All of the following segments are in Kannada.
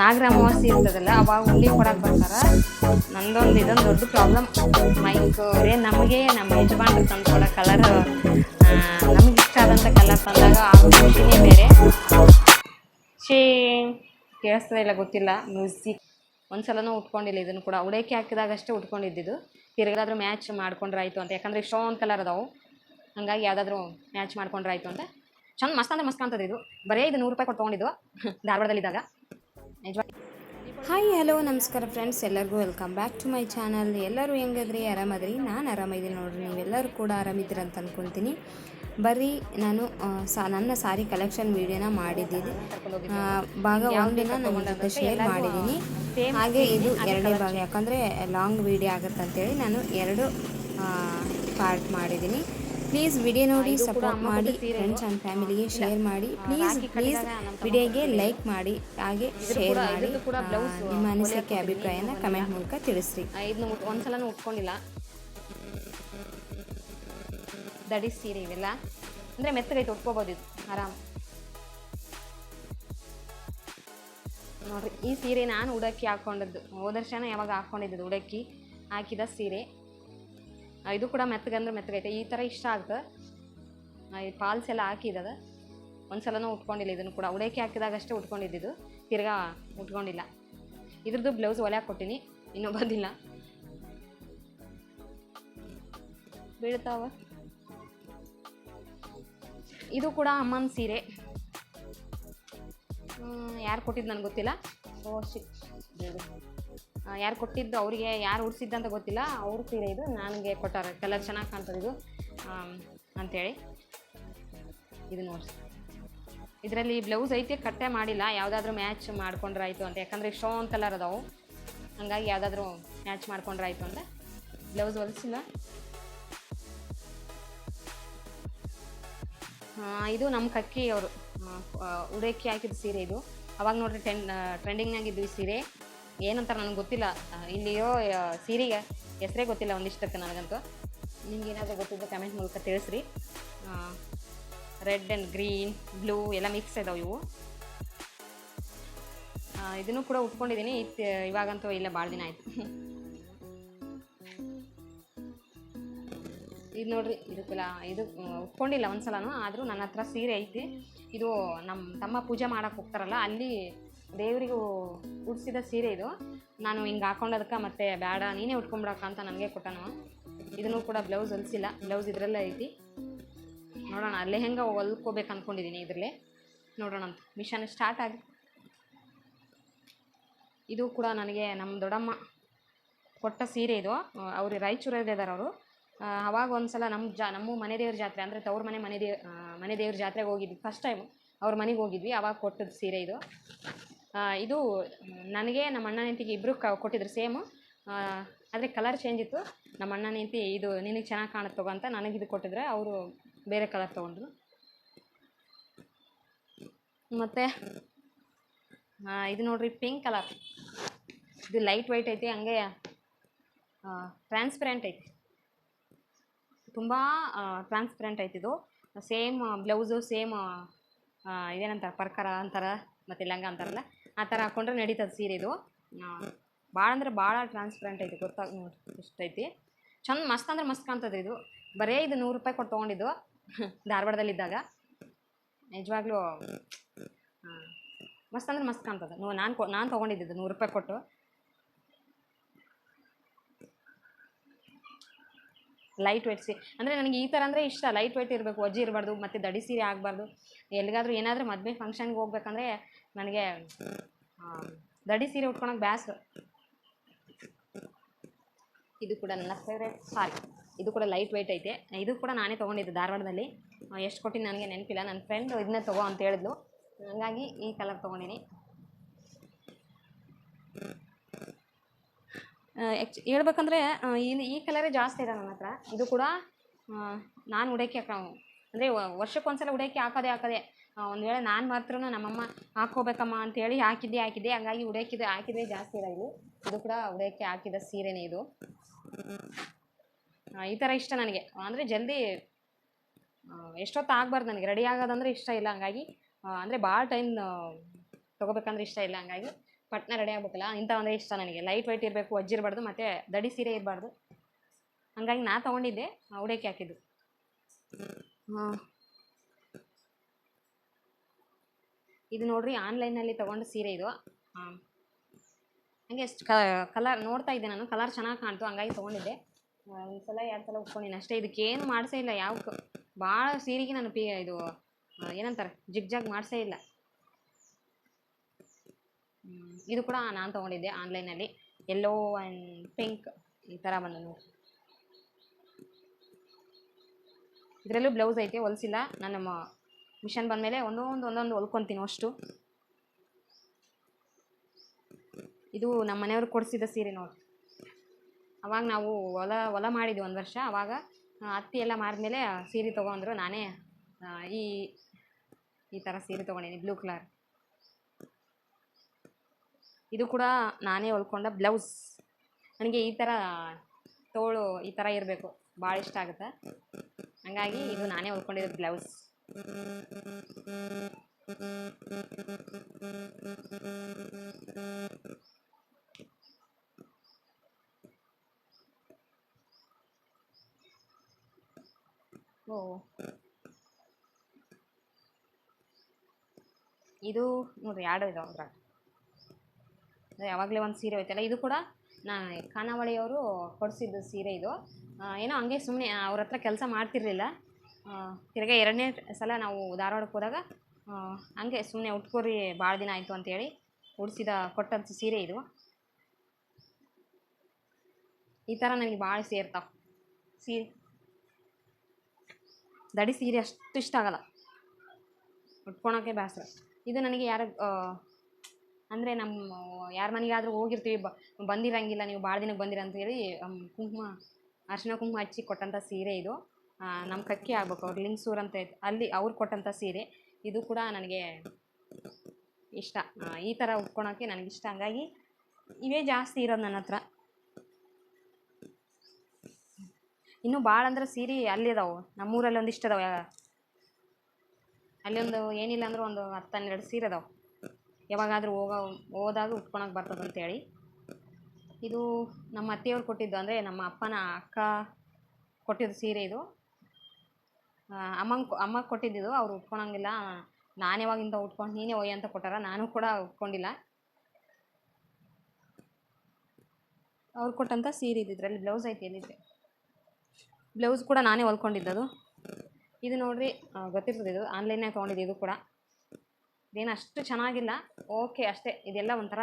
ನಾಗರ ಅಮಾವಾಸ್ಯೆ ಇರ್ತದಲ್ಲ, ಅವಾಗ ಉಂಡಿ ಕೊಡಕ್ಕೆ ಬರ್ತಾರೆ. ನಂದೊಂದು ಇದೊಂದು ದೊಡ್ಡ ಪ್ರಾಬ್ಲಮ್ ಮೈಕ್ ರೇ ನಮಗೆ ನಮ್ಮ ಯಜಮಾನ್ರು ತಂದು ಕೊಡೋ ಕಲರ್ ನಮಗೆ ಇಷ್ಟ ಆದಂಥ ಕಲರ್ ತಂದಾಗ ಆ ಖುಷಿನೇ ಬೇರೆ. ಶೇ ಕೇಳಿಸ್ತದೆ ಇಲ್ಲ ಗೊತ್ತಿಲ್ಲ ಮ್ಯೂಸಿಕ್ ಒಂದ್ಸಲನೂ ಉಟ್ಕೊಂಡಿಲ್ಲ ಇದನ್ನು ಕೂಡ. ಉಡೇಕೆ ಹಾಕಿದಾಗಷ್ಟೇ ಉಟ್ಕೊಂಡಿದ್ದಿದ್ದು. ತಿರ್ಗಾದ್ರೂ ಮ್ಯಾಚ್ ಮಾಡ್ಕೊಂಡ್ರೆ ಆಯಿತು ಅಂತ. ಯಾಕಂದರೆ ಇಷ್ಟೊಂದು ಕಲರ್ ಅದಾವು. ಹಂಗಾಗಿ ಯಾವುದಾದ್ರೂ ಮ್ಯಾಚ್ ಮಾಡ್ಕೊಂಡ್ರಾಯ್ತು ಅಂತ. ಚಂದ ಮಸ್ತ್ ಅಂದ್ರೆ ಮಸ್ತ್ ಕಾಣ್ತದೆ ಇದು. ಬರೀ ಇದು ನೂರು ರೂಪಾಯಿ ಕೊಟ್ಟು ತೊಗೊಂಡಿದ್ದು. ಧಾರವಾಡದಲ್ಲಿದ್ದಾಗ. ಹಾಯ್ ಹಲೋ ನಮಸ್ಕಾರ ಫ್ರೆಂಡ್ಸ್ ಎಲ್ಲರಿಗೂ welcome back to my channel ಎಲ್ಲರೂ ಹೆಂಗದ್ರಿ? ಆರಾಮದ್ರಿ? ನಾನು ಆರಾಮಿದ್ದೀನಿ ನೋಡ್ರಿ. ನೀವೆಲ್ಲರೂ ಕೂಡ ಆರಾಮಿದ್ದೀರ ಅಂತ ಅಂದ್ಕೊತೀನಿ ಬರೀ ನಾನು ಸಾ ನನ್ನ ಸಾರಿ ಕಲೆಕ್ಷನ್ ವೀಡಿಯೋನ ಮಾಡಿದ್ದೀನಿ. ಭಾಗ ಒಂದಿನ ನಮ್ಮ ಜೊತೆ ಶೇರ್ ಮಾಡಿದ್ದೀನಿ. ಹಾಗೆ ಇದು ಎರಡನೇ ಭಾಗ. ಯಾಕಂದರೆ ಲಾಂಗ್ ವೀಡಿಯೋ ಆಗುತ್ತೆ ಅಂತೇಳಿ ನಾನು ಎರಡು ಪಾರ್ಟ್ ಮಾಡಿದ್ದೀನಿ. ಪ್ಲೀಸ್ ವಿಡಿಯೋ ನೋಡಿ ಸಪೋರ್ಟ್ ಮಾಡಿ ಫ್ರೆಂಡ್ಸ್ ಆ್ಯಂಡ್ ಫ್ಯಾಮಿಲಿಗೆ ಶೇರ್ ಮಾಡಿ. ಪ್ಲೀಸ್ ಪ್ಲೀಸ್ ವಿಡಿಯೋಗೆ ಲೈಕ್ ಮಾಡಿ ಹಾಗೆ ಶೇರ್ ಮಾಡಿ. ನಿಮ್ಮ ಅನಿಸಿಕೆ ಅಭಿಪ್ರಾಯನ ಕಮೆಂಟ್ ಮೂಲಕ ತಿಳಿಸ್ರಿ. ಇದನ್ನ ಒಂದ್ಸಲನೂ ಉಟ್ಕೊಂಡಿಲ್ಲ. ದಡಿ ಸೀರೆ ಇವೆಲ್ಲ. ಅಂದರೆ ಮೆತ್ತಗೈತೆ ಉಟ್ಕೋಬೋದು ಇದು. ಆರಾಮ್. ನೋಡ್ರಿ ಈ ಸೀರೆ ನಾನು ಉಡಕ್ಕಿ ಹಾಕ್ಕೊಂಡದ್ದು ಹೋದ ವರ್ಷನ ಯಾವಾಗ ಹಾಕೊಂಡಿದ್ದು ಉಡಕ್ಕಿ. ಹಾಕಿದ ಸೀರೆ. ಇದು ಕೂಡ ಮೆತ್ತಗಂದ್ರೆ ಮೆತ್ತಗೈತೆ ಈ ಥರ ಇಷ್ಟ ಆಗ್ತದೆ. ಈ ಪಾಲ್ಸ್ ಎಲ್ಲ ಹಾಕಿದದ ಒಂದ್ಸಲನೂ ಉಟ್ಕೊಂಡಿಲ್ಲ, ಇದನ್ನು ಕೂಡ. ಉಡಕ್ಕೆ ಹಾಕಿದಾಗ ಅಷ್ಟೇ ಉಟ್ಕೊಂಡಿದ್ದು ತಿರ್ಗಾ ಉಟ್ಕೊಂಡಿಲ್ಲ. ಇದ್ರದ್ದು ಬ್ಲೌಸ್ ಒಲೆ ಕೊಟ್ಟಿನಿ ಇನ್ನೂ ಬಂದಿಲ್ಲ. ಬೀಳ್ತಾವ? ಇದು ಕೂಡ ಅಮ್ಮನ ಸೀರೆ. ಯಾರು ಕೊಟ್ಟಿದ್ದು ನನಗೆ ಗೊತ್ತಿಲ್ಲ. ಓ ಶಿಟ್ ಯಾರು ಕೊಟ್ಟಿದ್ದು, ಅವರಿಗೆ ಯಾರು ಉಡ್ಸಿದ್ದು ಅಂತ ಗೊತ್ತಿಲ್ಲ. ಅವ್ರ ಸೀರೆ ಇದು, ನನಗೆ ಕೊಟ್ಟಾರೆ. ಕಲರ್ ಚೆನ್ನಾಗಿ ಕಾಣ್ತದೆ ಇದು. ಅಂಥೇಳಿ ಇದು ನೋಡಿ ಇದರಲ್ಲಿ ಬ್ಲೌಸ್ ಐತೆ, ಕಟ್ಟೆ ಮಾಡಿಲ್ಲ. ಯಾವುದಾದ್ರೂ ಮ್ಯಾಚ್ ಮಾಡ್ಕೊಂಡ್ರೆ ಆಯಿತು ಅಂತ. ಯಾಕಂದರೆ ಇಷ್ಟೊಂದು ಕಲರ್ ಅದಾವು ಹಂಗಾಗಿ ಯಾವುದಾದ್ರೂ ಮ್ಯಾಚ್ ಮಾಡ್ಕೊಂಡ್ರೆ ಆಯಿತು ಅಂತ. ಬ್ಲೌಸ್ ಹೊಲಿಸಿಲ್ಲ. ಇದು ನಮ್ಮ ಕಕ್ಕಿ ಅವರು. ಉಡಕ್ಕಿ ಹಾಕಿದ ಸೀರೆ ಇದು. ಅವಾಗ ನೋಡ್ರಿ ಟೆನ್ ಟ್ರೆಂಡಿಂಗ್ನಾಗಿದ್ದು ಈ ಸೀರೆ. ಏನಂತಾರೆ ನನಗೆ ಗೊತ್ತಿಲ್ಲ. ಇಲ್ಲಿಯೋ ಸೀರೆಗೆ ಹೆಸರೇ ಗೊತ್ತಿಲ್ಲ ಒಂದಿಷ್ಟಕ್ಕೆ ನನಗಂತೂ. ನಿಮ್ಗೆ ಏನಾದರೂ ಗೊತ್ತಿದ್ದು ಕಮೆಂಟ್ ಮೂಲಕ ತಿಳಿಸ್ರಿ. ರೆಡ್ ಆ್ಯಂಡ್ ಗ್ರೀನ್, ಬ್ಲೂ ಎಲ್ಲ ಮಿಕ್ಸ್ ಇದಾವೆ ಇವು. ಇದನ್ನು ಕೂಡ ಉಟ್ಕೊಂಡಿದ್ದೀನಿ. ಇತ್ತು ಇವಾಗಂತೂ ಇಲ್ಲ ಭಾಳ ದಿನ ಆಯಿತು. ಇದು ನೋಡ್ರಿ, ಇದಕ್ಕೆಲ್ಲ, ಇದು ಉಟ್ಕೊಂಡಿಲ್ಲ ಒಂದ್ಸಲನೂ, ಆದರೂ ನನ್ನ ಹತ್ರ ಸೀರೆ ಐತಿ. ಇದು ನಮ್ಮ ತಮ್ಮ ಪೂಜೆ ಮಾಡೋಕೆ ಹೋಗ್ತಾರಲ್ಲ, ಅಲ್ಲಿ ದೇವರಿಗೂ ಉಡಿಸಿದ ಸೀರೆ ಇದು. ನಾನು ಹಿಂಗೆ ಹಾಕೊಂಡೋದಕ್ಕೆ ಮತ್ತೆ ಬೇಡ, ನೀನೇ ಉಟ್ಕೊಂಬಿಡಕ್ಕ ಅಂತ ನನಗೆ ಕೊಟ್ಟನು. ಇದನ್ನು ಕೂಡ ಬ್ಲೌಸ್ ಹೊಲಿಸಿಲ್ಲ, ಬ್ಲೌಸ್ ಇದರಲ್ಲೇ ಐತಿ. ನೋಡೋಣ, ಅಲ್ಲೇ ಹೆಂಗೆ ಹೊಲ್ಕೋಬೇಕು ಅಂದ್ಕೊಂಡಿದ್ದೀನಿ ಇದರಲ್ಲೇ. ನೋಡೋಣ ಅಂತ. ಮಿಷನ್ ಸ್ಟಾರ್ಟ್ ಆಗಿ. ಇದು ಕೂಡ ನನಗೆ ನಮ್ಮ ದೊಡ್ಡಮ್ಮ ಕೊಟ್ಟ ಸೀರೆ ಇದು. ಅವರು ರಾಯಚೂರಲ್ಲಿ ಇದ್ದಾರೆ ಅವರು. ಅವಾಗ ಒಂದು ಸಲ ನಮ್ಮ ಜಾ, ನಮ್ಮ ಮನೆ ದೇವ್ರ ಜಾತ್ರೆ ಅಂದರೆ ತವ್ರ ಮನೆ ಮನೆ ದೇವ್ ಮನೆ ದೇವ್ರ ಜಾತ್ರೆಗೆ ಹೋಗಿದ್ವಿ. ಫಸ್ಟ್ ಟೈಮ್ ಅವ್ರ ಮನೆಗೆ ಹೋಗಿದ್ವಿ, ಅವಾಗ ಕೊಟ್ಟದ್ದು ಸೀರೆ ಇದು. ಇದು ನನಗೆ ನಮ್ಮ ಅಣ್ಣ ಹೆಂಡತಿಗೆ ಇಬ್ಬರು ಕ, ಕೊಟ್ಟಿದ್ರು ಸೇಮು. ಆದರೆ ಕಲರ್ ಚೇಂಜ್ ಇತ್ತು. ನಮ್ಮ ಅಣ್ಣ ಹೆಂಡತಿ, ಇದು ನಿನಗೆ ಚೆನ್ನಾಗಿ ಕಾಣುತ್ತೆ ತಗೋ ಅಂತ ನನಗೆ ಇದು ಕೊಟ್ಟಿದ್ರೆ ಅವರು ಬೇರೆ ಕಲರ್ ತೊಗೊಂಡ್ರು. ಮತ್ತು ಇದು ನೋಡ್ರಿ ಪಿಂಕ್ ಕಲರ್ ಇದು ಲೈಟ್ ವೈಟ್ ಐತಿ, ಹಂಗೆ ಟ್ರಾನ್ಸ್ಪರೆಂಟ್ ಐತಿ. ತುಂಬ ಟ್ರಾನ್ಸ್ಪರೆಂಟ್ ಐತಿ ಇದು. ಸೇಮ್ ಬ್ಲೌಸು ಸೇಮ್ ಇದೇನಂತಾರೆ, ಪರ್ಕರ ಅಂತಾರೆ, ಮತ್ತು ಲಂಗ ಅಂತಾರಲ್ಲ. ಆ ಥರ ಹಾಕ್ಕೊಂಡ್ರೆ ನಡೀತದೆ ಸೀರೆ ಇದು. ಭಾಳ ಅಂದ್ರೆ ಭಾಳ ಟ್ರಾನ್ಸ್ಪರೆಂಟ್ ಐತಿ, ಗೊತ್ತಾಗ ನೋಡಿ, ಇಷ್ಟೈತಿ. ಚಂದ ಮಸ್ತ್ ಅಂದ್ರೆ ಮಸ್ತ್ ಕಾಣ್ತದೆ ಇದು. ಬರೇ ಇದು ನೂರು ರೂಪಾಯಿ ಕೊಟ್ಟು ತೊಗೊಂಡಿದ್ದು, ಧಾರವಾಡದಲ್ಲಿದ್ದಾಗ. ನಿಜವಾಗ್ಲೂ ಮಸ್ತ್ ಅಂದ್ರೆ ಮಸ್ತ್ ಕಾಣ್ತದೆ. ನೋ ನಾನು ಕೊ ನಾನು ತೊಗೊಂಡಿದ್ದು ನೂರು ರೂಪಾಯಿ ಕೊಟ್ಟು. ಲೈಟ್ ವೆಯ್ಟ್ ಸೀರೆ. ಅಂದರೆ ನನಗೆ ಈ ಥರ ಅಂದರೆ ಇಷ್ಟ. ಲೈಟ್ ವೆಯ್ಟ್ ಇರಬೇಕು ವಜ್ಜಿ ಇರಬಾರ್ದು, ಮತ್ತು ದಡಿ ಸೀರೆ ಆಗಬಾರ್ದು. ಎಲ್ಲಿಗಾದ್ರೂ ಏನಾದರೂ ಮದುವೆ ಫಂಕ್ಷನ್ಗೆ ಹೋಗ್ಬೇಕಂದ್ರೆ, ನನಗೆ ದಡಿ ಸೀರೆ ಉಟ್ಕೊಳಕ್ಕೆ ಬ್ಯಾಸ್ ಇದು ಕೂಡ ನನ್ನ ಫೇವ್ರೇಟ್ ಸಾರಿ. ಇದು ಕೂಡ ಲೈಟ್ ವೆಯ್ಟ್ ಐತೆ. ಇದು ಕೂಡ ನಾನೇ ತೊಗೊಂಡಿದ್ದೆ ಧಾರವಾಡದಲ್ಲಿ. ಎಷ್ಟು ಕೊಟ್ಟಿದ್ದು ನನಗೆ ನೆನಪಿಲ್ಲ. ನನ್ನ ಫ್ರೆಂಡ್ ಇದನ್ನ ತಗೋ ಅಂತ ಹೇಳಿದ್ಲು. ಹಂಗಾಗಿ ಈ ಕಲರ್ ತೊಗೊಂಡಿನಿ. ಆ್ಯಕ್ಚು ಹೇಳ್ಬೇಕಂದ್ರೆ ಈ ಈ ಕಲರೇ ಜಾಸ್ತಿ ಇದೆ ನನ್ನ ಹತ್ರ. ಇದು ಕೂಡ ನಾನು ಉಡೋಕೆ ಹಾಕ ಅಂದರೆ ವರ್ಷಕ್ಕೊಂದ್ಸಲ ಉಡೋಕ್ಕೆ ಹಾಕೋದೇ ಹಾಕೋದೆ. ಒಂದು ವೇಳೆ ನಾನು ಮಾತ್ರ ನಮ್ಮಮ್ಮ ಹಾಕ್ಕೋಬೇಕಮ್ಮ ಅಂತೇಳಿ ಹಾಕಿದ್ದೆ ಹಾಕಿದ್ದೆ. ಹಂಗಾಗಿ ಉಡಕ್ಕಿದೆ ಹಾಕಿದ್ರೆ ಜಾಸ್ತಿ ಇಲ್ಲ ಇಲ್ಲಿ. ಇದು ಕೂಡ ಉಡಕ್ಕೆ ಹಾಕಿದ ಸೀರೆನೇ ಇದು. ಈ ಥರ ಇಷ್ಟ ನನಗೆ. ಅಂದರೆ ಜಲ್ದಿ ಎಷ್ಟೊತ್ತು ಆಗಬಾರ್ದು ನನಗೆ. ರೆಡಿ ಆಗೋದಂದ್ರೆ ಇಷ್ಟ ಇಲ್ಲ ಹಂಗಾಗಿ ಅಂದರೆ ಭಾಳ ಟೈಮ್ ತೊಗೋಬೇಕಂದ್ರೆ ಇಷ್ಟ ಇಲ್ಲ ಹಂಗಾಗಿ ಪಟ್ನ ರೆಡಿ ಆಗ್ಬೇಕಲ್ಲ. ಒಂದೇ ಇಷ್ಟ ನನಗೆ. ಲೈಟ್ ವೈಟ್ ಇರಬೇಕು ಅಜ್ಜಿರಬಾರ್ದು ಮತ್ತು ದಡಿ ಸೀರೆ ಇರಬಾರ್ದು. ಹಂಗಾಗಿ ನಾ ತೊಗೊಂಡಿದ್ದೆ ಉಡೇಕೆ ಹಾಕಿದ್ದು. ಹಾಂ ಇದು ನೋಡ್ರಿ ಆನ್ಲೈನಲ್ಲಿ ತೊಗೊಂಡು ಸೀರೆ ಇದು. ಹಂಗೆ ಎಷ್ಟು ಕಲರ್ ನೋಡ್ತಾ ಇದ್ದೆ ನಾನು. ಕಲರ್ ಚೆನ್ನಾಗಿ ಕಾಣ್ತು. ಹಂಗಾಗಿ ತೊಗೊಂಡಿದ್ದೆ. ಒಂದು ಸಲ ಎರಡು ಸಲ ಉಟ್ಕೊಂಡಿನಿ. ಅಷ್ಟೇ ಇದಕ್ಕೇನು ಮಾಡಿಸೇ ಇಲ್ಲ ಯಾವ ಭಾಳ ಸೀರೆಗೆ ನಾನು ಪಿ ಇದು ಏನಂತಾರೆ ಜಿಗ್ ಜಾಗ್ ಮಾಡಿಸೇ ಇಲ್ಲ. ಇದು ಕೂಡ ನಾನು ತೊಗೊಂಡಿದ್ದೆ ಆನ್ಲೈನಲ್ಲಿ ಎಲ್ಲೋ ಆ್ಯಂಡ್ ಪಿಂಕ್ ಈ ಥರ ಬಂದ ನೋಡಿ ಇದರಲ್ಲೂ ಬ್ಲೌಸ್ ಐತೆ ಹೊಲಿಸಿಲ್ಲ. ನಾನು ಮಿಷನ್ ಬಂದಮೇಲೆ ಒಂದೊಂದು ಒಂದೊಂದು ಹೊಲ್ಕೊತೀನಿ ಅಷ್ಟು. ಇದು ನಮ್ಮ ಮನೆಯವ್ರು ಕೊಡಿಸಿದ ಸೀರೆ ನೋಡಿ. ಅವಾಗ ನಾವು ಹೊಲ ಹೊಲ ಮಾಡಿದ್ವಿ ಒಂದು ವರ್ಷ. ಅವಾಗ ಹತ್ತಿ ಎಲ್ಲ ಮಾರಿದ್ಮೇಲೆ ಸೀರೆ ತೊಗೊಂಡ್ರು. ನಾನೇ ಈ ಈ ಥರ ಸೀರೆ ತೊಗೊಂಡಿನಿ, ಬ್ಲೂ ಕಲರ್. ಇದು ಕೂಡ ನಾನೇ ಹೊಲ್ಕೊಂಡ ಬ್ಲೌಸ್. ನನಗೆ ಈ ಥರ ತೋಳು ಈ ಥರ ಇರಬೇಕು. ಭಾಳ ಇಷ್ಟ ಆಗುತ್ತೆ. ಹಂಗಾಗಿ ಇದು ನಾನೇ ಹೊಲ್ಕೊಂಡಿದ್ದು ಬ್ಲೌಸ್. ಓ. ಇದು ನೋಡ್ರಿ ಎರಡು ಇದಾವೆ ಅದ್ರಾಗ ಅದೇ ಯಾವಾಗಲೇ ಒಂದು ಸೀರೆ ಐತಲ್ಲ ಇದು ಕೂಡ ನಾ ಖಾನಾವಳಿಯವರು ಕೊಡಿಸಿದ್ದು ಸೀರೆ ಇದು. ಏನೋ ಹಂಗೆ ಸುಮ್ಮನೆ ಅವ್ರ ಹತ್ರ ಕೆಲಸ ಮಾಡ್ತಿರ್ಲಿಲ್ಲ. ತಿರ್ಗಾ ಎರಡನೇ ಸಲ ನಾವು ಧಾರವಾಡಕ್ಕೆ ಹೋದಾಗ ಹಂಗೆ ಸುಮ್ಮನೆ ಉಟ್ಕೋರಿ ಭಾಳ ದಿನ ಆಯಿತು ಅಂತೇಳಿ ಉಡಿಸಿದ ಕೊಟ್ಟಂಥ ಸೀರೆ ಇದು. ಈ ಥರ ನನಗೆ ಭಾಳ ಸೇರ್ತಾವೆ. ಸೀರೆ ದಡಿ ಸೀರೆ ಅಷ್ಟು ಇಷ್ಟ ಆಗಲ್ಲ. ಉಟ್ಕೊಳಕ್ಕೆ ಬೇಸರ ಇದು ನನಗೆ ಯಾರು ಅಂದರೆ ನಮ್ಮ ಯಾರ ಮನೆಗಾದರೂ ಹೋಗಿರ್ತೀವಿ ಬ ಬಂದಿರಂಗಿಲ್ಲ ನೀವು ಭಾಳ ದಿನಕ್ಕೆ ಬಂದಿರ ಅಮ್, ಕುಂಕುಮ ಅರ್ಶಿನ ಕುಂಕುಮ ಹಚ್ಚಿ ಕೊಟ್ಟಂಥ ಸೀರೆ ಇದು. ನಮ್ಮ ಕಕ್ಕಿ ಆಗ್ಬೇಕು. ಅವ್ರು ಲಿಂಗ್ಸೂರ್ ಅಂತ ಅಲ್ಲಿ ಅವ್ರು ಕೊಟ್ಟಂಥ ಸೀರೆ. ಇದು ಕೂಡ ನನಗೆ ಇಷ್ಟ. ಈ ಥರ ಉಟ್ಕೊಳೋಕ್ಕೆ ನನಗಿಷ್ಟ ಹಂಗಾಗಿ ಇವೇ ಜಾಸ್ತಿ ಇರೋದು ನನ್ನ ಹತ್ರ. ಇನ್ನೂ ಭಾಳ ಅಂದ್ರೆ ಸೀರೆ ಅಲ್ಲಿ ಅದಾವೆ. ನಮ್ಮೂರಲ್ಲಿ ಒಂದಿಷ್ಟು ಅದಾವೆ. ಅಲ್ಲಿ ಒಂದು ಏನಿಲ್ಲ ಅಂದ್ರೆ ಒಂದು ಹತ್ತು ಹನ್ನೆರಡು ಸೀರೆ ಅದಾವೆ. ಯಾವಾಗಾದರೂ ಹೋಗೋ ಹೋದಾಗ ಉಟ್ಕೊಳಕ್ಕೆ ಬರ್ತದೆ ಅಂತೇಳಿ. ಇದು ನಮ್ಮ ಅತ್ತೆಯವ್ರು ಕೊಟ್ಟಿದ್ದು ಅಂದರೆ ನಮ್ಮ ಅಪ್ಪನ ಅಕ್ಕ ಕೊಟ್ಟಿದ್ದು ಸೀರೆ ಇದು. ಅಮ್ಮಂಗೆ ಅಮ್ಮ ಕೊಟ್ಟಿದ್ದು ಅವ್ರು ಉಟ್ಕೊಳಂಗಿಲ್ಲ. ನಾನು ಯಾವಾಗಿಂದ ಉಟ್ಕೊಂಡು, ನೀನೇ ಒಯ್ಯ ಅಂತ ಕೊಟ್ಟಾರ, ನಾನು ಕೂಡ ಉಟ್ಕೊಂಡಿಲ್ಲ. ಅವ್ರು ಕೊಟ್ಟಂಥ ಸೀರೆ ಇದರಲ್ಲಿ, ಬ್ಲೌಸ್ ಐತಿ ಎಲ್ಲಿದೆ ಬ್ಲೌಸ್ ಕೂಡ ನಾನೇ ಹೊಲ್ಕೊಂಡಿದ್ದದು. ಇದು ನೋಡ್ರಿ ಗೊತ್ತಿರ್ತದೆ ಇದು ಆನ್ಲೈನಾಗ ತೊಗೊಂಡಿದ್ದು ಇದು ಕೂಡ. ಇದೇನು ಅಷ್ಟು ಚೆನ್ನಾಗಿಲ್ಲ, ಓಕೆ ಅಷ್ಟೇ, ಇದೆಲ್ಲ ಒಂಥರ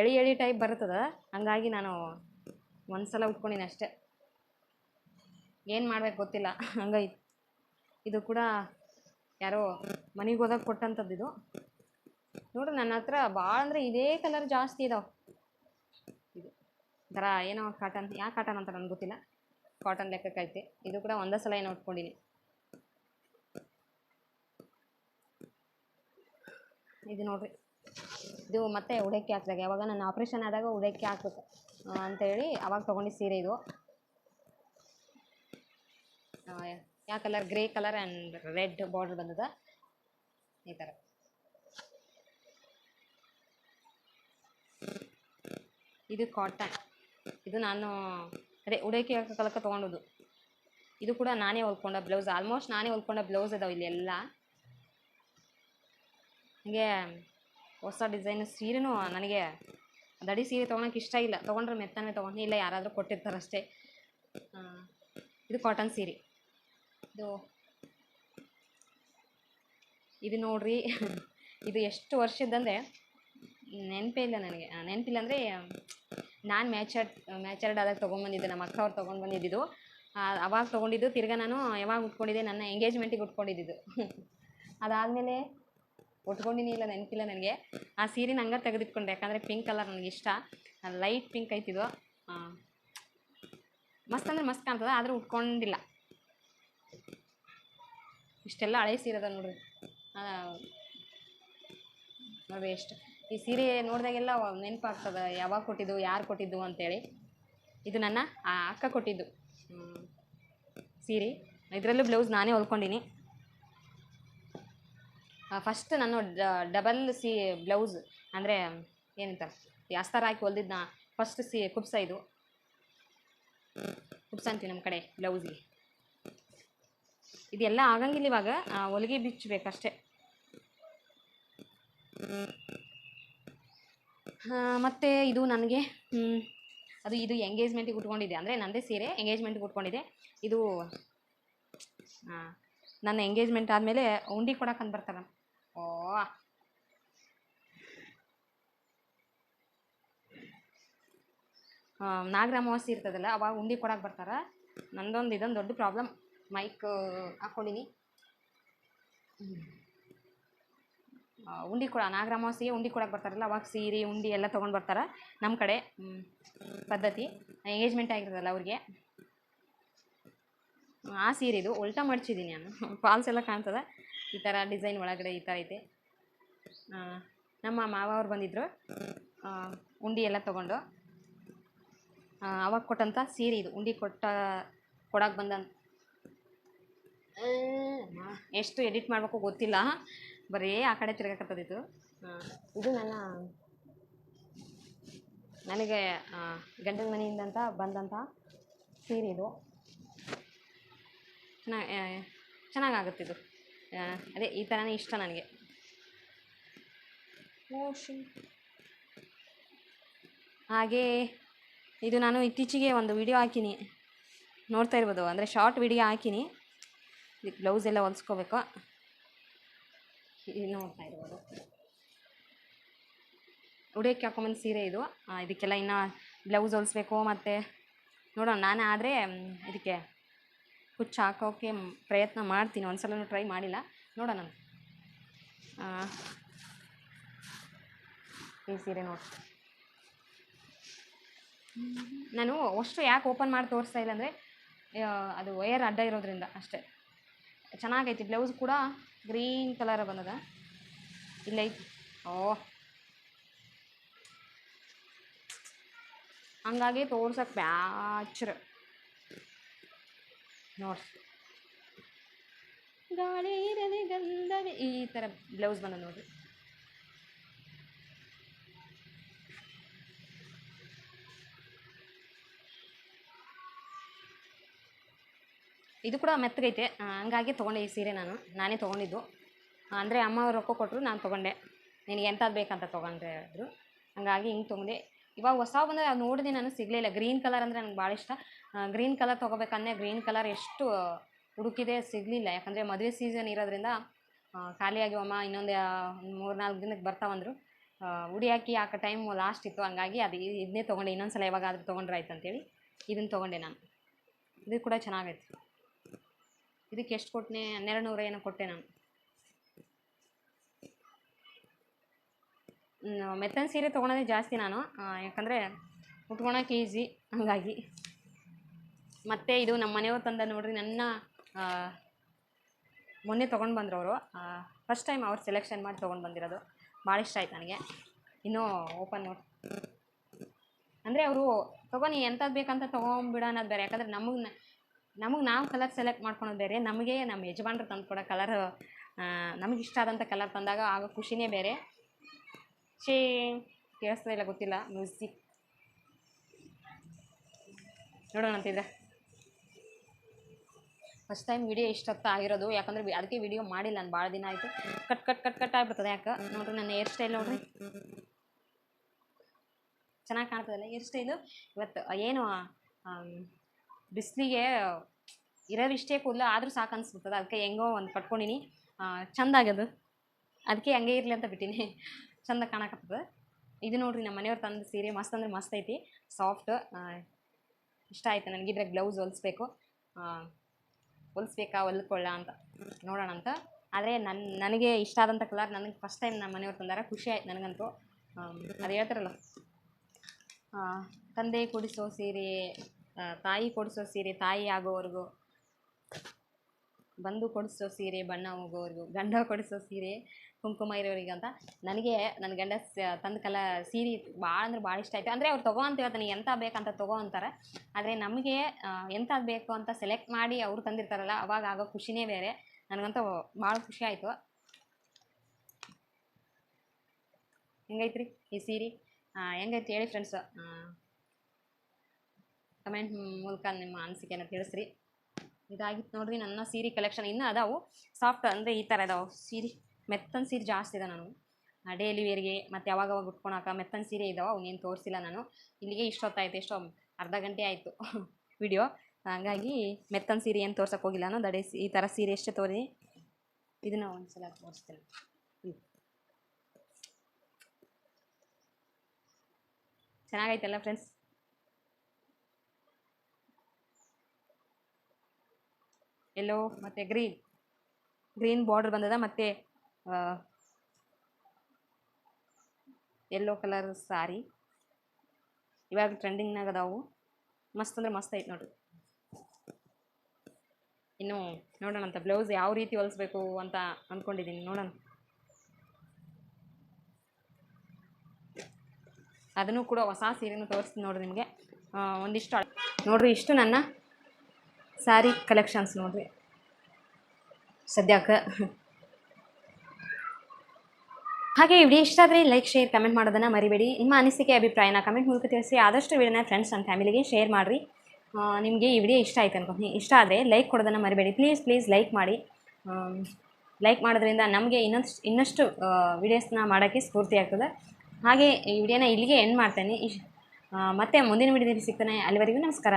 ಎಳಿ ಎಳಿ ಟೈಪ್ ಬರ್ತದೆ, ಹಂಗಾಗಿ ನಾನು ಒಂದು ಸಲ ಉಟ್ಕೊಂಡಿನಿ ಅಷ್ಟೇ. ಏನು ಮಾಡ್ಬೇಕು ಗೊತ್ತಿಲ್ಲ, ಹಂಗೈತಿ. ಇದು ಕೂಡ ಯಾರೋ ಮನೆಗೆ ಹೋದಾಗ ಕೊಟ್ಟಂಥದ್ದು ಇದು. ನೋಡ್ರಿ ನನ್ನ ಹತ್ರ ಭಾಳ ಅಂದರೆ ಇದೇ ಕಲರ್ ಜಾಸ್ತಿ ಇದಾವೆ. ಇದು ಒಂಥರ ಏನೋ ಕಾಟನ್ ಯಾವ ಕಾಟನ್ ಅಂತ ನನಗೆ ಗೊತ್ತಿಲ್ಲ. ಕಾಟನ್ ಲೆಕ್ಕಕ್ಕೈತೆ. ಇದು ಕೂಡ ಒಂದೇ ಸಲ ಏನೋ ಉಟ್ಕೊಂಡಿನಿ. ಇದು ನೋಡ್ರಿ. ಇದು ಮತ್ತೆ ಉಡಕ್ಕೆ ಹಾಕಿದಾಗ, ಯಾವಾಗ ನನ್ನ ಆಪ್ರೇಷನ್ ಆದಾಗ ಉಡಕ್ಕೆ ಹಾಕ್ಬೇಕು ಅಂತೇಳಿ ಅವಾಗ ತೊಗೊಂಡಿದ್ದು ಸೀರೆ ಇದು. ಯಾವ colour, grey colour and red border ಬಂದದ. ಈ ಥರ ಇದು ಕಾಟನ್ ಇದು ನಾನು, ಅದೇ ಉಡಕ್ಕೆ ಕಲಕ ತಗೊಂಡುದು ಇದು ಕೂಡ ನಾನೇ ಹೊಲ್ಕೊಂಡ ಬ್ಲೌಸ್ ಆಲ್ಮೋಸ್ಟ್ ನಾನೇ ಹೊಲ್ಕೊಂಡ ಬ್ಲೌಸ್ ಅದಾವೆ ಇಲ್ಲಿ ಎಲ್ಲ ಹಾಗೆ ಹೊಸ ಡಿಸೈನ್ ಸೀರೆನೂ ನನಗೆ, ದಡಿ ಸೀರೆ ತೊಗೊಳಕ್ಕೆ ಇಷ್ಟ ಇಲ್ಲ. ತೊಗೊಂಡ್ರೆ ಮೆತ್ತನೆ ತೊಗೊಂಡು, ಇಲ್ಲ ಯಾರಾದರೂ ಕೊಟ್ಟಿರ್ತಾರಷ್ಟೇ. ಇದು ಕಾಟನ್ ಸೀರೆ. ಇದು ಇದು ನೋಡ್ರಿ. ಇದು ಎಷ್ಟು ವರ್ಷದಂದರೆ ನೆನಪೇ ಇಲ್ಲ ನನಗೆ. ನೆನಪಿಲ್ಲ ಅಂದರೆ ನಾನು ಮ್ಯಾಚರ್ಡ್ ಮ್ಯಾಚರ್ಡ್ ಆದಾಗ ತೊಗೊಂಬಂದಿದ್ದೆ ನಮ್ಮ ಅಕ್ಕ ಅವ್ರು ತೊಗೊಂಡು ಬಂದಿದ್ದು ಅವಾಗ ತೊಗೊಂಡಿದ್ದು, ತಿರ್ಗಾ ನಾನು ಯಾವಾಗ ಉಟ್ಕೊಂಡಿದ್ದೆ, ನನ್ನ ಎಂಗೇಜ್ಮೆಂಟಿಗೆ ಉಟ್ಕೊಂಡಿದ್ದು ಅದಾದಮೇಲೆ ಉಟ್ಕೊಂಡಿನಿ ಇಲ್ಲ, ನೆನಪಿಲ್ಲ ನನಗೆ. ಆ ಸೀರೆನ ಹಂಗೆ ತೆಗೆದಿಟ್ಕೊಂಡೆ, ಯಾಕಂದರೆ ಪಿಂಕ್ ಕಲರ್ ನನಗೆ ಇಷ್ಟ. ಲೈಟ್ ಪಿಂಕ್ ಐತಿದು. ಮಸ್ತ್ ಅಂದ್ರೆ ಮಸ್ತ್ ಕಾಣ್ತದೆ, ಆದರೂ ಉಟ್ಕೊಂಡಿಲ್ಲ. ಇಷ್ಟೆಲ್ಲ ಹಳೆ ಸೀರೆ ಅದ ನೋಡ್ರಿ. ನೋಡ್ರಿ ಎಷ್ಟು. ಈ ಸೀರೆ ನೋಡಿದಾಗೆಲ್ಲ ನೆನಪಾಗ್ತದೆ, ಯಾವಾಗ ಕೊಟ್ಟಿದ್ದು, ಯಾರು ಕೊಟ್ಟಿದ್ದು ಅಂತೇಳಿ. ಇದು ನನ್ನ ಆ ಅಕ್ಕ ಕೊಟ್ಟಿದ್ದು. ಸೀರೆ. ಇದರಲ್ಲೂ ಬ್ಲೌಸ್ ನಾನೇ ಹೊಲ್ಕೊಂಡಿನಿ. ಫಸ್ಟ್ ನಾನು ಡಬಲ್ ಸಿ, ಬ್ಲೌಸ್ ಅಂದರೆ ಏನಂತ ಯಾಸ್ತಾರ ಹಾಕಿ ಹೊಲ್ದಿದ್ದು ನಾ ಫಸ್ಟ್ ಸಿ ಕುಬ್ಸ ಇದು. ಕುಬ್ಸ ಅಂತೀವಿ ನಮ್ಮ ಕಡೆ, ಬ್ಲೌಸಿಗೆ. ಇದೆಲ್ಲ ಆಗಂಗಿಲ್ಲ ಇವಾಗ. ಹೊಲಿಗೆ ಬಿಚ್ಚಬೇಕಷ್ಟೇ. ಮತ್ತು ಇದು ನನಗೆ ಅದು ಇದು ಎಂಗೇಜ್ಮೆಂಟಿಗೆ ಉಟ್ಕೊಂಡಿದ್ದೆ. ಅಂದರೆ ನಂದೇ ಸೀರೆ ಎಂಗೇಜ್ಮೆಂಟಿಗೆ ಉಟ್ಕೊಂಡಿದ್ದೆ. ಇದು ನನ್ನ ಎಂಗೇಜ್ಮೆಂಟ್ ಆದಮೇಲೆ ಉಂಡಿ ಕೊಡಕ್ಕಂತ ಬರ್ತಾರೆ. ಓ ನಾಗರ ಅಮಾವಾಸ್ಯೆ ಇರ್ತದಲ್ಲ, ಅವಾಗ ಉಂಡಿ ಕೊಡಕ್ಕೆ ಬರ್ತಾರೆ. ನಂದೊಂದು ಇದೊಂದು ದೊಡ್ಡ ಪ್ರಾಬ್ಲಮ್ ಮೈಕ್ ಹಾಕ್ಕೊಂಡಿನಿ ಉಂಡಿ ಕೊಡ, ನಾಗರ ಅಮಾವಾಸ್ಯೆಗೆ ಉಂಡಿ ಕೊಡಕ್ಕೆ ಬರ್ತಾರಲ್ಲ, ಅವಾಗ ಸೀರೆ, ಉಂಡಿ ಎಲ್ಲ ತೊಗೊಂಡು ಬರ್ತಾರೆ ನಮ್ಮ ಕಡೆ. ಪದ್ಧತಿ. ಎಂಗೇಜ್ಮೆಂಟ್ ಆಗಿರೋದಲ್ಲ ಅವ್ರಿಗೆ. ಆ ಸೀರೆದು ಉಲ್ಟಾ ಮಡ್ಚಿದ್ದೀನಿ ನಾನು. ಫಾಲ್ಸ್ ಎಲ್ಲ ಕಾಣ್ತದೆ. ಈ ಥರ ಡಿಸೈನ್ ಒಳಗಡೆ ಈ ಥರ ಐತೆ. ನಮ್ಮ ಮಾವ ಅವ್ರು ಬಂದಿದ್ದರು ಉಂಡಿ ಎಲ್ಲ ತೊಗೊಂಡು. ಅವಾಗ ಕೊಟ್ಟಂಥ ಸೀರೆ ಇದು, ಉಂಡಿ ಕೊಟ್ಟ ಕೊಡಕ್ಕೆ ಬಂದ ಎಷ್ಟು ಎಡಿಟ್ ಮಾಡಬೇಕು ಗೊತ್ತಿಲ್ಲ. ಬರೀ ಆ ಕಡೆ ತಿರ್ಗಕತ್ತದಿತ್ತು ಇದು. ನನ್ನ ನನಗೆ ಗಂಡನ ಮನೆಯಿಂದಂತ ಬಂದಂಥ ಸೀರೆ ಇದು. ಚೆನ್ನಾಗಿ ಚೆನ್ನಾಗಾಗುತ್ತಿದ್ದು ಅದೇ ಈ ಥರನೇ ಇಷ್ಟ ನನಗೆ. ಹಾಗೇ ಇದು ನಾನು ಇತ್ತೀಚೆಗೆ ಒಂದು ವಿಡಿಯೋ ಹಾಕಿನಿ. ನೋಡ್ತಾ ಇರ್ಬೋದು ಅಂದರೆ ಶಾರ್ಟ್ ವಿಡಿಯೋ ಹಾಕಿನಿ. ಇದಕ್ಕೆ ಬ್ಲೌಸ್ ಎಲ್ಲ ಹೊಲ್ಸ್ಕೋಬೇಕು? ಇಲ್ಲಿ ನೋಡ್ತಾ ಇರ್ಬೋದು. ಉಡಿಯೋಕ್ಕೆ ಹಾಕೊಂಬಂದು ಸೀರೆ ಇದು. ಇದಕ್ಕೆಲ್ಲ ಇನ್ನು ಬ್ಲೌಸ್ ಹೊಲಿಸ್ಬೇಕು ಮತ್ತು ನೋಡೋಣ. ನಾನು ಆದರೆ ಇದಕ್ಕೆ ಹುಚ್ಚು ಹಾಕೋಕ್ಕೆ ಪ್ರಯತ್ನ ಮಾಡ್ತೀನಿ. ಒಂದ್ಸಲನೂ ಟ್ರೈ ಮಾಡಿಲ್ಲ. ನೋಡೋಣ. ಈ ಸೀರೆ ನೋಡಿ. ನಾನು ಅಷ್ಟು ಯಾಕೆ ಓಪನ್ ಮಾಡಿ ತೋರಿಸ್ತಾ ಇಲ್ಲ ಅಂದರೆ ಅದು ವಯರ್ ಅಡ್ಡ ಇರೋದ್ರಿಂದ ಅಷ್ಟೇ. ಚೆನ್ನಾಗೈತಿ ಬ್ಲೌಸ್ ಕೂಡ ಗ್ರೀನ್ ಕಲರ್ ಬಂದದ. ಇಲ್ಲೈತಿ. ಓ. ಹಂಗಾಗಿ ತೋರ್ಸಕ್ಕೆ ಬ್ಯಾಚರ್ ನೋಡಿ ಗಾಳಿ ಇರಲಿ ಗಂಧವೇ, ಈ ಥರ ಬ್ಲೌಸ್ ಬಂದ ನೋಡ್ರಿ. ಇದು ಕೂಡ ಮೆತ್ತಗೈತೆ. ಹಂಗಾಗಿ ತೊಗೊಂಡೆ ಈ ಸೀರೆ ನಾನು. ನಾನೇ ತೊಗೊಂಡಿದ್ದು. ಅಂದರೆ ಅಮ್ಮ ರೊಕ್ಕ ಕೊಟ್ಟರು ನಾನು ತೊಗೊಂಡೆ. ನಿನಗೆ ಎಂಥದ್ದು ಬೇಕಂತ ತೊಗೊಂಡ್ರೆ ಹೇಳಿದ್ರು ಹಂಗಾಗಿ ಹಿಂಗೆ ತೊಗೊಂಡೆ. ಇವಾಗ ಹೊಸ ಬಂದರೆ ಅದು ನೋಡಿದೆ ನಾನು ಸಿಗಲಿಲ್ಲ ಗ್ರೀನ್ ಕಲರ್ ಅಂದರೆ ನನಗೆ ಭಾಳ ಇಷ್ಟ. ಗ್ರೀನ್ ಕಲರ್ ತೊಗೋಬೇಕಂದ್ರೆ ಗ್ರೀನ್ ಕಲರ್ ಎಷ್ಟು ಹುಡುಕಿದೆ ಸಿಗಲಿಲ್ಲ. ಯಾಕಂದರೆ ಮದುವೆ ಸೀಸನ್ ಇರೋದ್ರಿಂದ ಖಾಲಿಯಾಗಿ ಅಮ್ಮ ಇನ್ನೊಂದು ಮೂರು ನಾಲ್ಕು ದಿನಕ್ಕೆ ಬರ್ತಾವಂದರು ಉಡಿ ಹಾಕಿ ಹಾಕೋ ಟೈಮ್ ಲಾಸ್ಟ್ ಇತ್ತು. ಹಂಗಾಗಿ ಅದು ಇದನ್ನೇ ತೊಗೊಂಡೆ. ಇನ್ನೊಂದು ಸಲ ಯಾವಾಗಾದ್ರೂ ತೊಗೊಂಡ್ರೆ ಆಯ್ತು ಅಂತೇಳಿ ಇದನ್ನು ತೊಗೊಂಡೆ ನಾನು. ಇದು ಕೂಡ ಚೆನ್ನಾಗೈತೆ. ಇದಕ್ಕೆ ಎಷ್ಟು ಕೊಟ್ಟನೆ? ಹನ್ನೆರಡು ನೂರ ಏನೋ ಕೊಟ್ಟೆ ನಾನು. ಮೆತ್ತನ ಸೀರೆ ತೊಗೊಳೋದೇ ಜಾಸ್ತಿ ನಾನು. ಯಾಕಂದರೆ ಉಟ್ಕೊಳಕ್ಕೆ ಈಸಿ ಹಂಗಾಗಿ. ಮತ್ತು ಇದು ನಮ್ಮ ಮನೆಯವ್ರು ತಂದ ನೋಡಿರಿ, ನನ್ನ ಮೊನ್ನೆ ತೊಗೊಂಡು ಬಂದರು ಅವರು ಫಸ್ಟ್ ಟೈಮ್ ಅವ್ರು ಸೆಲೆಕ್ಷನ್ ಮಾಡಿ ತೊಗೊಂಡು ಬಂದಿರೋದು. ಭಾಳ ಇಷ್ಟ ಆಯ್ತು ನನಗೆ. ಇನ್ನೂ ಓಪನ್ ನೋಡಿ ಅಂದರೆ ಅವರು ತೊಗೊಂಡು ಎಂಥದ್ದು ಬೇಕಂತ ತೊಗೊಂಬಿಡ ಅನ್ನೋದು ಬೇರೆ. ಯಾಕಂದರೆ ನಮಗೆ ನಮಗೆ ನಾವು ಕಲರ್ ಸೆಲೆಕ್ಟ್ ಮಾಡ್ಕೊಳೋದು ಬೇರೆ, ನಮಗೆ ನಮ್ಮ ಯಜಮಾನ್ರು ತಂದು ಕೊಡೋ ಕಲರ್ ನಮಗೆ ಇಷ್ಟ ಆದಂಥ ಕಲರ್ ತಂದಾಗ ಆಗೋ ಖುಷಿನೇ ಬೇರೆ. ಶೇ ಕೇಳಿಸ್ತಾ ಇಲ್ಲ ಗೊತ್ತಿಲ್ಲ, ಮ್ಯೂಸಿಕ್. ನೋಡೋಣ ಅಂತಿದ್ರೆ ಫಸ್ಟ್ ಟೈಮ್ ವಿಡಿಯೋ ಇಷ್ಟೊತ್ತ ಆಗಿರೋದು, ಯಾಕಂದರೆ ಅದಕ್ಕೆ ವಿಡಿಯೋ ಮಾಡಿಲ್ಲ ನಾನು ಭಾಳ ದಿನ ಆಯಿತು. ಕಟ್ ಕಟ್ ಕಟ್ ಕಟ್ ಆಗಿಬಿಡ್ತದೆ ಯಾಕೆ? ನೋಡ್ರಿ ನನ್ನ ಹೇರ್ ಸ್ಟೈಲ್ ನೋಡ್ರಿ. ಚೆನ್ನಾಗಿ ಕಾಣ್ತದಲ್ಲ ಹೇರ್ ಸ್ಟೈಲು ಇವತ್ತು ಏನು ಬಿಸಿಲಿಗೆ ಇರೋವಿಷ್ಟೇ ಕೂದಲು, ಆದರೂ ಸಾಕು ಅನಿಸ್ಬಿಡ್ತದೆ. ಅದಕ್ಕೆ ಹೆಂಗೋ ಒಂದು ಪಟ್ಕೊಂಡಿನಿ. ಚಂದ ಆಗ್ಯದು. ಅದಕ್ಕೆ ಹಂಗೆ ಇರಲಿ ಅಂತ ಬಿಟ್ಟಿನಿ. ಚಂದ ಕಾಣಕತ್ತದ. ಇದು ನೋಡ್ರಿ ನಮ್ಮ ಮನೆಯವ್ರು ತಂದು ಸೀರೆ, ಮಸ್ತ್ ಅಂದ್ರೆ ಮಸ್ತ್ ಐತಿ. ಸಾಫ್ಟ್ ಇಷ್ಟ ಆಯ್ತು ನನಗಿದ್ರೆ ಗ್ಲೌಸ್ ಹೊಲಿಸ್ಬೇಕು. ಹೊಲಿಸ್ಬೇಕಾ, ಹೊಲ್ಕೊಳ್ಳ ಅಂತ ನೋಡೋಣ ಅಂತ. ಆದರೆ ನನ್ನ ನನಗೆ ಇಷ್ಟ ಆದಂಥ ಕಲರ್ ನನಗೆ ಫಸ್ಟ್ ಟೈಮ್ ನಮ್ಮ ಮನೆಯವ್ರು ತಂದಾರ. ಖುಷಿ ಆಯ್ತು ನನಗಂತೂ. ಅದು ಹೇಳ್ತಾರಲ್ಲ. ತಂದೆ ಕೊಡಿಸೋ ಸೀರೆ ತಾಯಿ ಕೊಡಿಸೋ ಸೀರೆ, ತಾಯಿ ಆಗೋವರೆಗೂ ಬಂದು ಕೊಡಿಸೋ ಸೀರೆ, ಬಣ್ಣ ಹೋಗೋವರೆಗೂ, ಗಂಡ ಕೊಡಿಸೋ ಸೀರೆ, ಕುಂಕುಮ ಇರೋರಿಗೆ ಅಂತ ನನಗೆ ನನ್ನ ಗಂಡ ತಂದ ಕಲ ಸೀರೆ ಭಾಳ ಅಂದ್ರೆ ಭಾಳ ಇಷ್ಟ ಆಯಿತು. ಅಂದರೆ ಅವ್ರು ತಗೋ ಅಂತ ಹೇಳ್ತಾನೆ ಎಂಥ ಬೇಕಂತ ತಗೋ ಅಂತಾರೆ. ಆದರೆ ನಮಗೆ ಎಂಥದ್ದು ಬೇಕು ಅಂತ ಸೆಲೆಕ್ಟ್ ಮಾಡಿ ಅವ್ರು ತಂದಿರ್ತಾರಲ್ಲ, ಅವಾಗ ಆಗೋ ಖುಷಿನೇ ಬೇರೆ. ನನಗಂತೂ ಭಾಳ ಖುಷಿ ಆಯಿತು. ಹೆಂಗೈತ್ರಿ ಈ ಸೀರೆ? ಹೆಂಗೈತಿ ಹೇಳಿ ಫ್ರೆಂಡ್ಸ್ ಕಮೆಂಟ್ ಮೂಲಕ ನಿಮ್ಮ ಅನಿಸಿಕೆನ ತಿಳಿಸ್ರಿ. ಇದಾಗಿತ್ತು ನೋಡ್ರಿ, ನನ್ನ ಸೀರೆ ಕಲೆಕ್ಷನ್ ಇನ್ನೂ ಅದಾವು. ಸಾಫ್ಟ್ ಅಂದರೆ ಈ ಥರ ಇದಾವೆ ಸೀರೆ, ಮೆತ್ತನ ಸೀರೆ ಜಾಸ್ತಿ ಇದೆ ನಾನು ಡೇಲಿ ವೇರ್ಗೆ ಮತ್ತು ಯಾವಾಗ ಅವಾಗ ಉಟ್ಕೊಳಕ ಮೆತ್ತನ ಸೀರೆ ಇದಾವೆ ಅವನೇನು ತೋರಿಸಿಲ್ಲ ನಾನು. ಇಲ್ಲಿಗೆ ಇಷ್ಟೊತ್ತಾಯ್ತು, ಎಷ್ಟೋ ಅರ್ಧ ಗಂಟೆ ಆಯಿತು ವಿಡಿಯೋ ಹಾಗಾಗಿ ಮೆತ್ತನ ಸೀರೆ ಏನು ತೋರ್ಸೋಕೆ ಹೋಗಿಲ್ಲ ನಾನು. ದಡೆ ಈ ಥರ ಸೀರೆ ಎಷ್ಟೇ ತೋರಿ, ಇದನ್ನ ಒಂದ್ಸಲ ತೋರಿಸ್ತೀನಿ. ಚೆನ್ನಾಗೈತಲ್ಲ ಫ್ರೆಂಡ್ಸ್ ಎಲ್ಲೋ ಮತ್ತು ಗ್ರೀನ್ ಗ್ರೀನ್ ಬಾರ್ಡರ್ ಬಂದದ ಮತ್ತು ಎಲ್ಲೋ ಕಲರ್ ಸಾರಿ ಇವಾಗ ಟ್ರೆಂಡಿಂಗ್ನಾಗ ಅದಾವು. ಮಸ್ತ್ ಅಂದ್ರೆ ಮಸ್ತ್ ಐತೆ ನೋಡ್ರಿ ಇನ್ನು ನೋಡೋಣ ಅಂತ ಬ್ಲೌಸ್ ಯಾವ ರೀತಿ ಹೊಲಿಸ್ಬೇಕು ಅಂತ ಅಂದ್ಕೊಂಡಿದ್ದೀನಿ ನೋಡೋಣ. ಅದನ್ನು ಕೂಡ ಹೊಸ ಸೀರೆನೂ ತೋರಿಸ್ತೀನಿ ನೋಡ್ರಿ ನಿಮಗೆ. ಒಂದಿಷ್ಟು ನೋಡಿರಿ ನೋಡ್ರಿ, ಇಷ್ಟು ನನ್ನ ಸ್ಯಾರಿ ಕಲೆಕ್ಷನ್ಸ್ ನೋಡಿರಿ. ಸದ್ಯಕ್ಕೆ. ಹಾಗೆ ಈ ವಿಡಿಯೋ ಇಷ್ಟ ಆದರೆ ಲೈಕ್ ಶೇರ್ ಕಮೆಂಟ್ ಮಾಡೋದನ್ನು ಮರಿಬೇಡಿ. ನಿಮ್ಮ ಅನಿಸಿಕೆ, ಅಭಿಪ್ರಾಯನ ಕಮೆಂಟ್ ಮೂಲಕ ತಿಳಿಸಿ. ಆದಷ್ಟು ವಿಡಿಯೋನ ಫ್ರೆಂಡ್ಸ್ ಆ್ಯಂಡ್ ಫ್ಯಾಮಿಲಿಗೆ ಶೇರ್ ಮಾಡಿರಿ. ನಿಮಗೆ ಈ ವಿಡಿಯೋ ಇಷ್ಟ ಆಯ್ತು ಅನ್ಕೊಂಡು ಇಷ್ಟ ಆದರೆ ಲೈಕ್ ಕೊಡೋದನ್ನು ಮರಿಬೇಡಿ. ಪ್ಲೀಸ್ ಪ್ಲೀಸ್ ಲೈಕ್ ಮಾಡಿ. ಲೈಕ್ ಮಾಡೋದ್ರಿಂದ ನಮಗೆ ಇನ್ನಷ್ಟು ಇನ್ನಷ್ಟು ವಿಡಿಯೋಸ್ನ ಮಾಡೋಕ್ಕೆ ಸ್ಫೂರ್ತಿ ಆಗ್ತದೆ. ಹಾಗೆ ಈ ವಿಡಿಯೋನ ಇಲ್ಲಿಗೆ ಎಂಡ್ ಮಾಡ್ತೇನೆ. ಇಶ್ ಮತ್ತೆ ಮುಂದಿನ ವಿಡಿಯೋದಲ್ಲಿ ಸಿಗ್ತಾನೆ. ಅಲ್ಲಿವರೆಗೂ ನಮಸ್ಕಾರ.